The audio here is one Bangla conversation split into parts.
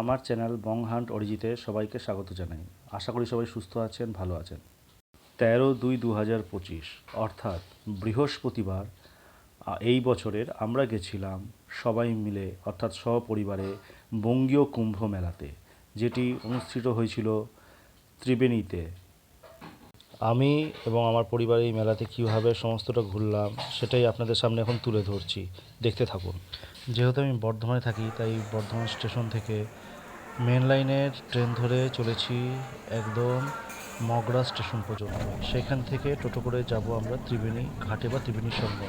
আমার চ্যানেল বং হান্ট অরিজিতে সবাইকে স্বাগত জানাই। আশা করি সবাই সুস্থ আছেন, ভালো আছেন। তেরো দুই দু হাজার পঁচিশ, অর্থাৎ বৃহস্পতিবার এই বছরের আমরা গেছিলাম সবাই মিলে, অর্থাৎ সপরিবারে বঙ্গীয় কুম্ভ মেলাতে, যেটি অনুষ্ঠিত হয়েছিল ত্রিবেণীতে। আমি এবং আমার পরিবার এই মেলাতে কীভাবে সমস্তটা ঘুরলাম, সেটাই আপনাদের সামনে এখন তুলে ধরছি। দেখতে থাকুন। যেহেতু আমি বর্ধমানে থাকি, তাই বর্ধমান স্টেশন থেকে মেন লাইনের ট্রেন ধরে চলেছি একদম মগরা স্টেশন পর্যন্ত। সেখান থেকে টোটো করে যাব আমরা ত্রিবেণী ঘাটে বা ত্রিবেণী সঙ্গমে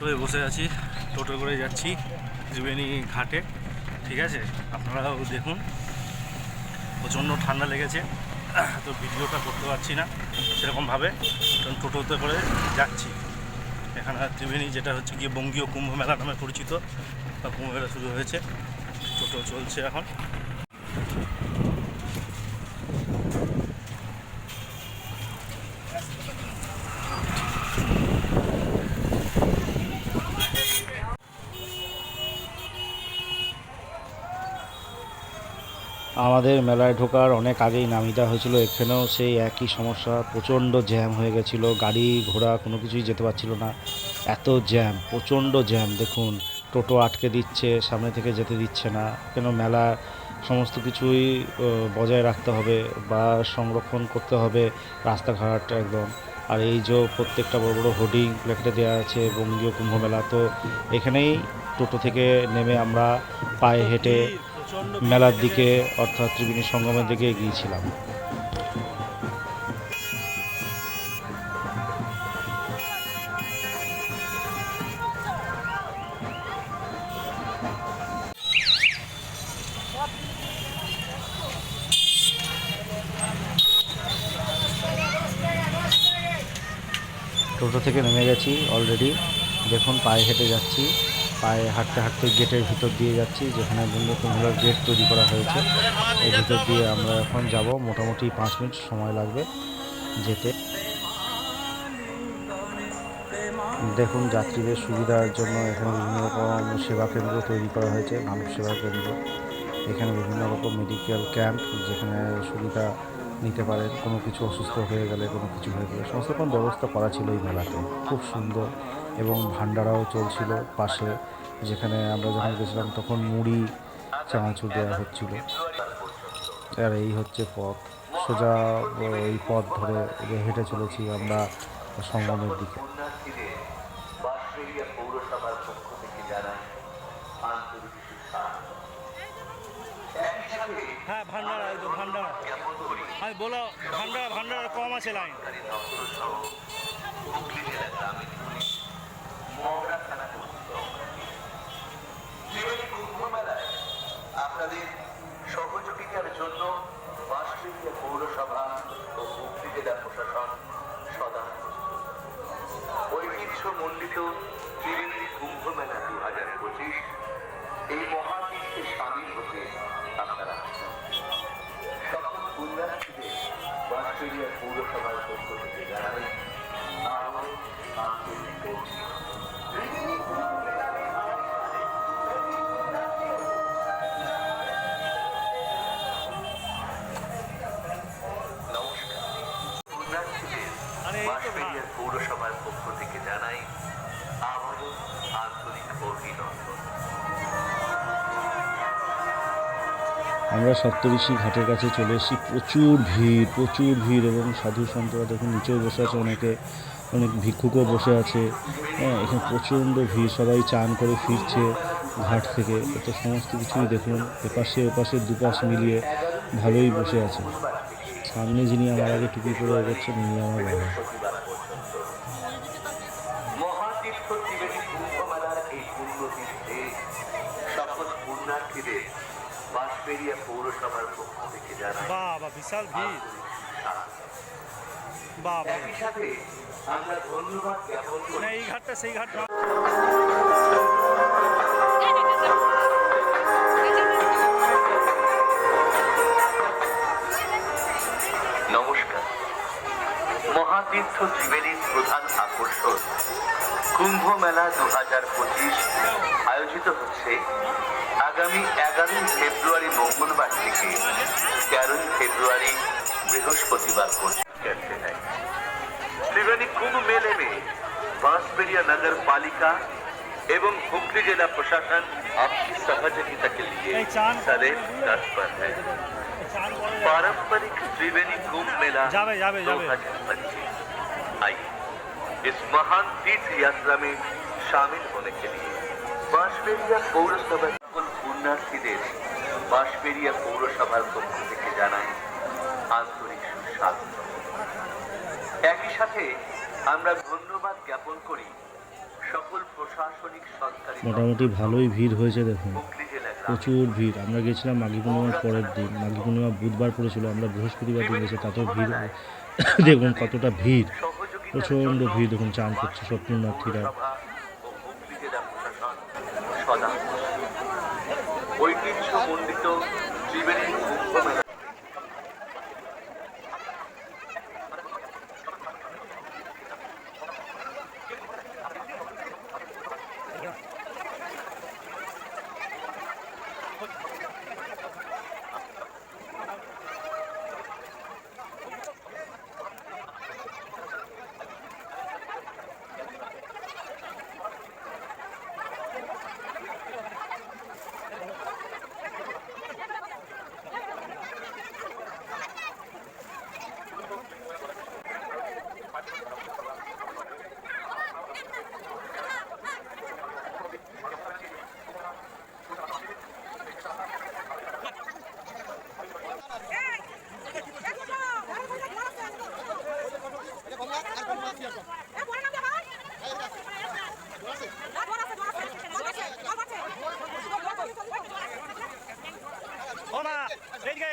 টোটোয় বসে আছি টোটো করে যাচ্ছি ত্রিবেণী ঘাটে, ঠিক আছে? আপনারাও দেখুন। প্রচণ্ড ঠান্ডা লেগেছে। তো ভিডিওটা করতে পারছি না। সেরকমভাবে কারণ টোটোতে করে যাচ্ছি। এখানে ত্রিবেণী যেটা হচ্ছে গিয়ে বঙ্গীয় কুম্ভ মেলা নামে পরিচিত। বা কুম্ভ মেলা শুরু হয়েছে। টোটো চলছে এখন। আমাদের মেলায় ঢোকার অনেক আগেই নামিয়ে দেওয়া হয়েছিল। এখানেও সেই একই সমস্যা, প্রচণ্ড জ্যাম হয়ে গেছিল। গাড়ি ঘোড়া কোনো কিছুই যেতে পারছিল না। এত জ্যাম, প্রচণ্ড জ্যাম, দেখুন। টোটো আটকে দিচ্ছে, সামনে থেকে যেতে দিচ্ছে না। কেন মেলা সমস্ত কিছুই বজায় রাখতে হবে বা সংরক্ষণ করতে হবে, রাস্তাঘাট একদম। আর এই যে প্রত্যেকটা বড় বড় হোর্ডিং প্লেটে দেওয়া আছে, বঙ্গীয় কুম্ভ মেলা। তো এখানেই টোটো থেকে নেমে আমরা পায়ে হেঁটে মেলার দিকে, অর্থাৎ ত্রিবেণী সঙ্গমের দিকে এগিয়েছিলাম। টোটো থেকে নেমে গেছি অলরেডি। দেখুন, পায়ে হেঁটে যাচ্ছি। পায়ে হাঁটতে হাঁটতে গেটের ভিতর দিয়ে যাচ্ছি, যেখানে বন্ধু কুমড়ার গেট তৈরি করা হয়েছে। এই ভিতর দিয়ে আমরা এখন যাব, মোটামুটি পাঁচ মিনিট সময় লাগবে যেতে। দেখুন, যাত্রীদের সুবিধার জন্য এখানে বিভিন্ন রকম সেবা কেন্দ্র তৈরি করা হয়েছে মানব সেবা কেন্দ্র। এখানে বিভিন্ন রকম মেডিকেল ক্যাম্প যেখানে সুবিধা নিতে পারেন। কোনো কিছু অসুস্থ হয়ে গেলে, কোনো কিছু হয়ে গেলে, সমস্ত রকম ব্যবস্থা করা ছিল এই মেলাতে। খুব সুন্দর। এবং ভান্ডারাও চলছিল পাশে, যেখানে আমরা যখন গেছিলাম তখন মুড়ি, চানাচুর দেওয়া হচ্ছিল। আর এই হচ্ছে পথ। সোজা এই পথ ধরে হেঁটে চলেছি আমরা সঙ্গমের দিকে। হ্যাঁ ভান্ডারা বলো ভান্ডারা ভান্ডারা কম আছে লাইন সরকারি দপ্তর সহ হুগলি জেলা গ্রামীণ পুলিশ আপনাদের সহযোগিতার জন্য বাঁশবেড়িয়া পৌরসভা ও মুক্তি জেলা প্রশাসন সদা ঐতিহ্যমণ্ডিত ত্রিবেণী কুম্ভ মেলা। আমরা সপ্তঋষি ঘাটের কাছে চলে এসেছি। প্রচুর ভিড় প্রচুর ভিড় এবং সাধু সন্তরা দেখুন, নিচেও বসে আছে অনেকে, অনেক ভিক্ষুকও বসে আছে। হ্যাঁ এখানে প্রচণ্ড ভিড়, সবাই চান করে ফিরছে ঘাট থেকে। তো সমস্ত কিছুই দেখুন, এপাশে ওপাশে দুপাশ মিলিয়ে ভালোই বসে আছে। সামনে যিনি আমার আগে টুপি পরে এগোচ্ছেন, উনি আমার বাবা। বাবা, বিশাল ভিড়। বাবা। মানে এই ঘাটটা সেই ঘাট নমস্কার। মহাতীর্থ ত্রিবেণীর প্রধান আকর্ষণ, কুম্ভ মেলা দু হাজার পঁচিশ আয়োজিত হচ্ছে আগামী এগারোই ফেব্রুয়ারি মঙ্গলবার থেকে তেরোই ফেব্রুয়ারি বৃহস্পতিবার পর্যন্ত कहते हैं त्रिवेणी कुंभ मेले में बांसबेरिया नगर पालिका एवं हुगली जिला प्रशासन आपकी सहयोगिता के लिए नहीं, चांद- सदैव तत्पर है पारंपरिक त्रिवेणी कुंभ मेला जावे, जावे, जावे। 2025 आइए इस महान तीर्थ यात्रा में शामिल होने के लिए বাঁশবেরিয়া পৌরসভার পুণ্যার্থীদের বাঁশবেরিয়া পৌরসভার পক্ষ থেকে জানাই আন্তরিক সুস্বাগত। একই সাথে আমরা ধন্যবাদ জ্ঞাপন করি সকল প্রশাসনিক সরকারি মোটামুটি ভালোই ভিড় হয়েছে দেখুন। প্রচুর ভিড়। আমরা গেছিলাম মাঘী পূর্ণিমার পরের দিন। মাঘী পূর্ণিমা বুধবার পড়েছিল। আমরা বৃহস্পতিবার দিন গেছি তাতেও ভিড় দেখুন কতটা ভিড়। প্রচণ্ড ভিড় দেখুন চান করছে সব পুণ্যার্থীরা পৌরসভা ও হুগলি জেলা প্রশাসন সদা ঐতিহ্যমণ্ডিত ত্রিবেণী কুম্ভ মেলা ও মা এইদিকে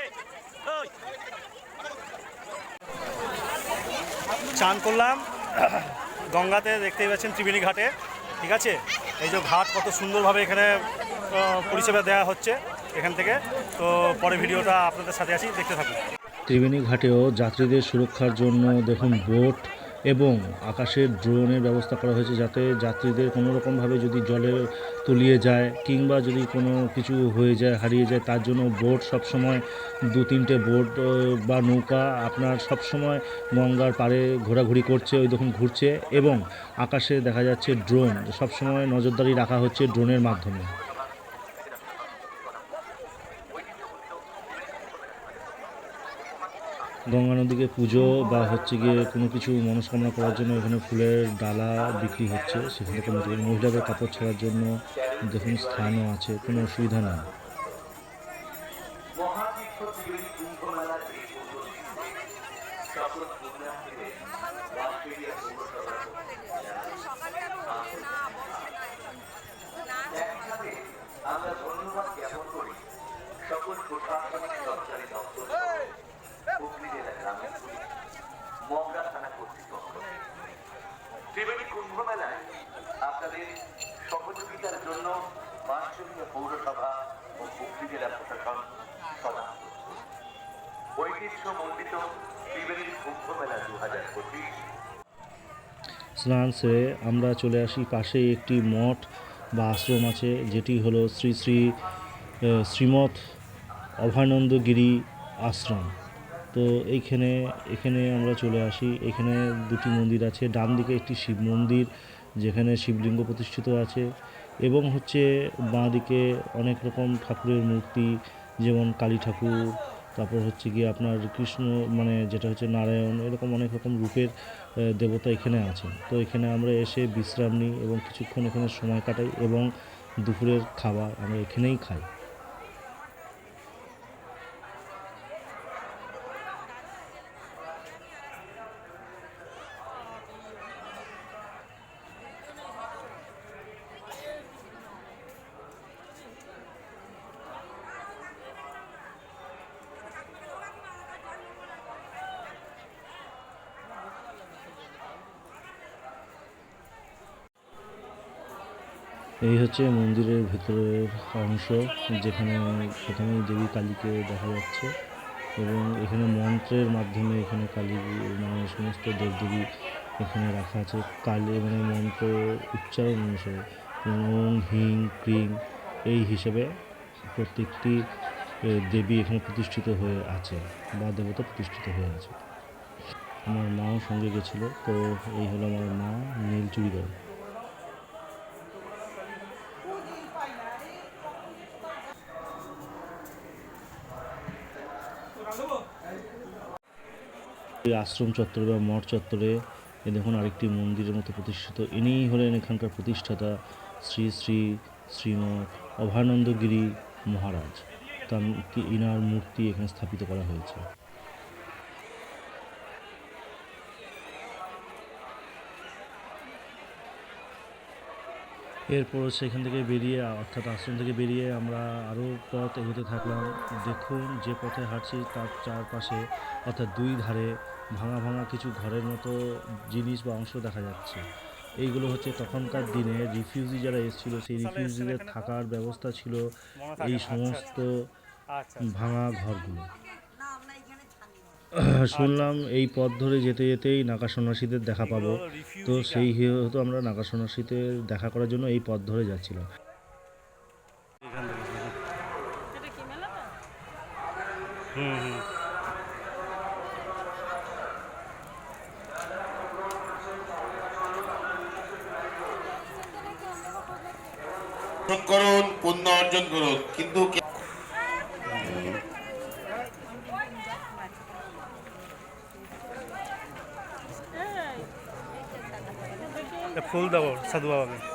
ওই চান করলাম। গঙ্গাতে দেখতেই পাচ্ছেন ত্রিবেণী ঘাটে, ঠিক আছে? এই যে ঘাট কত সুন্দরভাবে এখানে পরিষেবা দেওয়া হচ্ছে এখান থেকে। তো পরে ভিডিওটা আপনাদের সাথে আসি, দেখতে থাকুন। ত্রিবেণী ঘাটেও যাত্রীদের সুরক্ষার জন্য দেখুন বোট এবং আকাশের ড্রোনের ব্যবস্থা করা হয়েছে যাতে যাত্রীদের কোনো রকমভাবে যদি জলে তলিয়ে যায় কিংবা যদি কোনো কিছু হয়ে যায়, হারিয়ে যায়, তার জন্য বোট সবসময়, দু তিনটে বোট বা নৌকা আপনার সবসময় গঙ্গার পাড়ে ঘোরাঘুরি করছে, ওই দেখুন ঘুরছে এবং আকাশে দেখা যাচ্ছে ড্রোন। সবসময় নজরদারি রাখা হচ্ছে ড্রোনের মাধ্যমে। গঙ্গা নদীকে পুজো বা হচ্ছে গিয়ে কোনো কিছু মনস্কামনা করার জন্য এখানে ফুলের ডালা বিক্রি হচ্ছে। সেখানে কোনো থেকে মহিলাদের কাপড় ছাড়ার জন্য দেখুন স্থানও আছে, কোনো অসুবিধা নেই। ত্রিবেণী কুম্ভ মেলায় আপনাদের সহযোগিতার জন্য বাঁশবেড়িয়া পৌরসভা ও হুগলি জেলা প্রশাসন সদা ঐতিহ্যমণ্ডিত ত্রিবেণী কুম্ভ মেলা দু হাজার পঁচিশ। স্নান সেরে আমরা চলে আসি পাশেই একটি মঠ বা আশ্রম আছে, যেটি হলো শ্রী শ্রী শ্রীমৎ অভয়ানন্দগিরি আশ্রম। তো এইখানে, এখানে আমরা চলে আসি। এখানে দুটি মন্দির আছে। ডান দিকে একটি শিব মন্দির, যেখানে শিবলিঙ্গ প্রতিষ্ঠিত আছে এবং হচ্ছে বাঁ দিকে অনেক রকম ঠাকুরের মূর্তি, যেমন কালী ঠাকুর, তারপর হচ্ছে গিয়ে আপনার কৃষ্ণ মানে যেটা হচ্ছে নারায়ণ, এরকম অনেক রকম রূপের দেবতা এখানে আছে তো এখানে আমরা এসে বিশ্রাম নিই এবং কিছুক্ষণ এখানে সময় কাটাই এবং দুপুরের খাবার আমরা এখানেই খাই। এই হচ্ছে মন্দিরের ভেতরের অংশ, যেখানে প্রথমেই দেবী কালীকে দেখা যাচ্ছে এবং এখানে মন্ত্রের মাধ্যমে এখানে কালী মানে সমস্ত দেবদেবী এখানে রাখা আছে। কালী মানে মন্ত্র উচ্চারণ অনুসারে ওম, হিং, ক্রিং, এই হিসেবে প্রত্যেকটি দেবী এখানে প্রতিষ্ঠিত হয়ে আছে বা দেবতা প্রতিষ্ঠিত হয়ে আছে। আমার মাও সঙ্গে গেছিল, তো এই হলো আমার মা নীল চুড়িদার এই আশ্রম চত্বরে বা মঠ চত্বরে এ দেখুন আরেকটি মন্দিরের মতো প্রতিষ্ঠিত। ইনিই হলেন এখানকার প্রতিষ্ঠাতা শ্রী শ্রী শ্রীমৎ অভয়ানন্দগিরি মহারাজ। তার ইনার মূর্তি এখানে স্থাপিত করা হয়েছে? এরপর সেখান থেকে বেরিয়ে, অর্থাৎ আশ্রম থেকে বেরিয়ে আমরা আরও পথ এগোতে থাকলাম। দেখুন যে পথে হাঁটছি তার চারপাশে, অর্থাৎ দুই ধারে ভাঙা ভাঙা কিছু ঘরের মতো জিনিস বা অংশ দেখা যাচ্ছে। এইগুলো হচ্ছে তখনকার দিনে রিফিউজি যারা এসেছিল সেই রিফিউজিদের থাকার ব্যবস্থা ছিল এই সমস্ত আচ্ছা ভাঙা ঘরগুলো। শুনলাম এই পথ ধরে যেতে যেতেই নাকা সন্ন্যাসীদের দেখা পাবো। তো সেই হেতু আমরা নাকা সন্ন্যাসীদের দেখা করার জন্য এই পথ ধরে যাচ্ছিলাম। হুম হুম। অর্জন করুক কিন্তু ফুল দেবো সাধু বাবাকে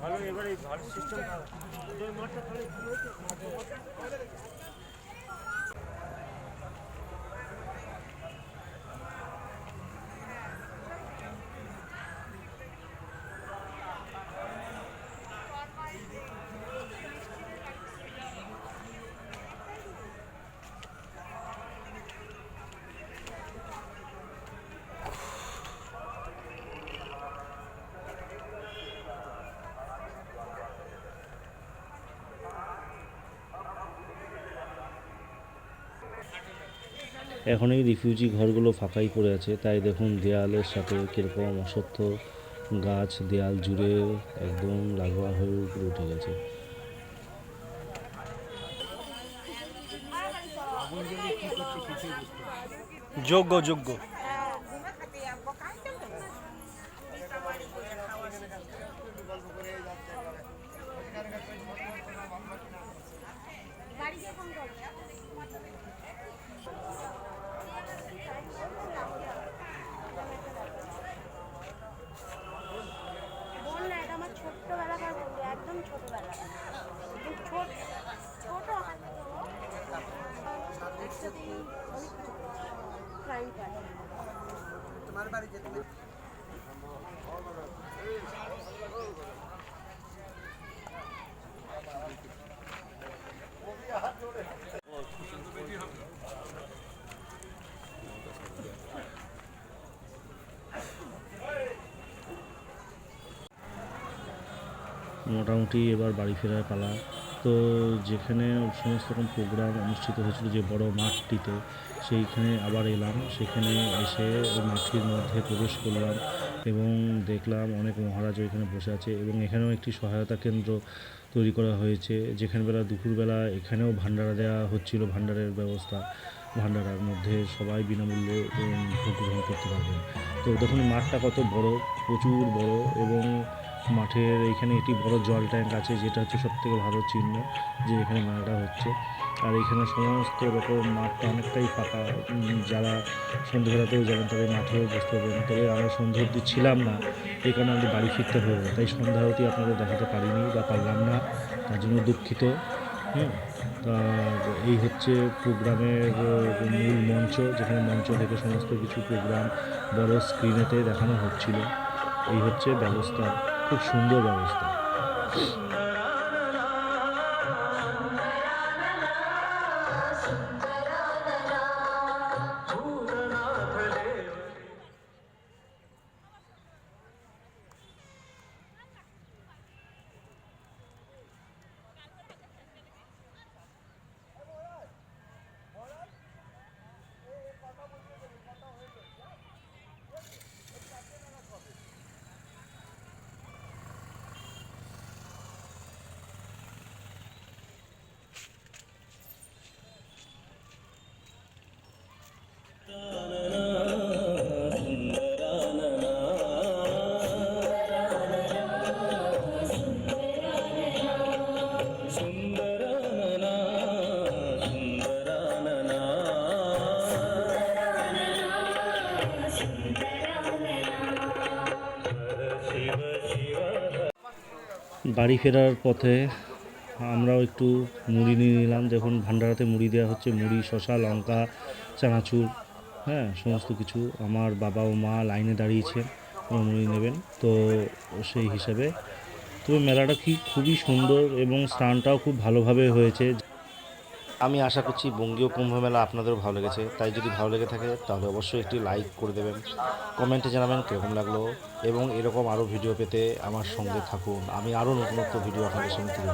ভালো এবার ভালো সিস্টেম এখন এই রিফিউজি ঘরগুলো ফাঁকাই পড়ে আছে। তাই দেখুন, দেয়ালের সাথে কীরকম অসত্য গাছ, দেয়াল জুড়ে একদম লাগোয়া হয়ে উপরে উঠে গেছে। যোগ্য যোগ্য। মোটামুটি এবার বাড়ি ফেরার পালা। তো যেখানে সমস্ত রকম প্রোগ্রাম অনুষ্ঠিত হয়েছিল যে বড় মাঠটিতে, সেইখানে আবার এলাম। সেখানে এসে মাঠটির মধ্যে প্রবেশ করলাম এবং দেখলাম অনেক মহারাজ এখানে বসে আছে এবং এখানেও একটি সহায়তা কেন্দ্র তৈরি করা হয়েছে। যেখানে বেলা দুপুরবেলা এখানেও ভান্ডারা দেওয়া হচ্ছিল ভান্ডারের ব্যবস্থা ভান্ডারার মধ্যে সবাই বিনামূল্যে ভোগ গ্রহণ করতে পারবেন তো দেখুন, মাঠটা কত বড়, প্রচুর বড় এবং মাঠের এইখানে একটি বড় জল ট্যাঙ্ক আছে, যেটা হচ্ছে সবথেকে ভালো চিহ্ন যে এখানে মেলাটা হচ্ছে। আর এখানে সমস্ত রকম মাঠটা অনেকটাই ফাঁকা। যারা সন্ধ্যেবেলাতেও যাবেন তাদের মাঠেও বসতে পারবেন তবে আমরা সন্ধ্যে অবধি ছিলাম না, এই কারণে আমাদের বাড়ি ফিরতে হলো তাই সন্ধ্যা অবধি আপনাদের দেখাতে পারিনি বা পারলাম না, তার জন্য দুঃখিত। হুম, তা এই হচ্ছে প্রোগ্রামের মূল মঞ্চ, যেখানে মঞ্চ থেকে সমস্ত কিছু প্রোগ্রাম বড় স্ক্রিনেতে দেখানো হচ্ছিল। এই হচ্ছে ব্যবস্থা। খুব সুন্দর ব্যবস্থা। বাড়ি ফেরার পথে আমরাও একটু মুড়ি নিয়ে নিলাম। যখন ভান্ডারাতে মুড়ি দেওয়া হচ্ছে, মুড়ি শশা লঙ্কা, চানাচুর হ্যাঁ সমস্ত কিছু আমার বাবা ও মা লাইনে দাঁড়িয়েছেন মুড়ি নেবেন। তো সেই হিসাবে, তবে মেলাটা কি খুবই সুন্দর এবং স্নানটাও খুব ভালোভাবে হয়েছে। আমি আশা করছি বঙ্গীয় কুম্ভ মেলা আপনাদেরও ভালো লেগেছে। তাই যদি ভালো লেগে থাকে, তাহলে অবশ্যই একটি লাইক করে দেবেন কমেন্টে জানাবেন কীরকম লাগল, এবং এরকম আরও ভিডিও পেতে আমার সঙ্গে থাকুন। আমি আরও নতুনত্ব ভিডিও আপনাদের সঙ্গে তুলে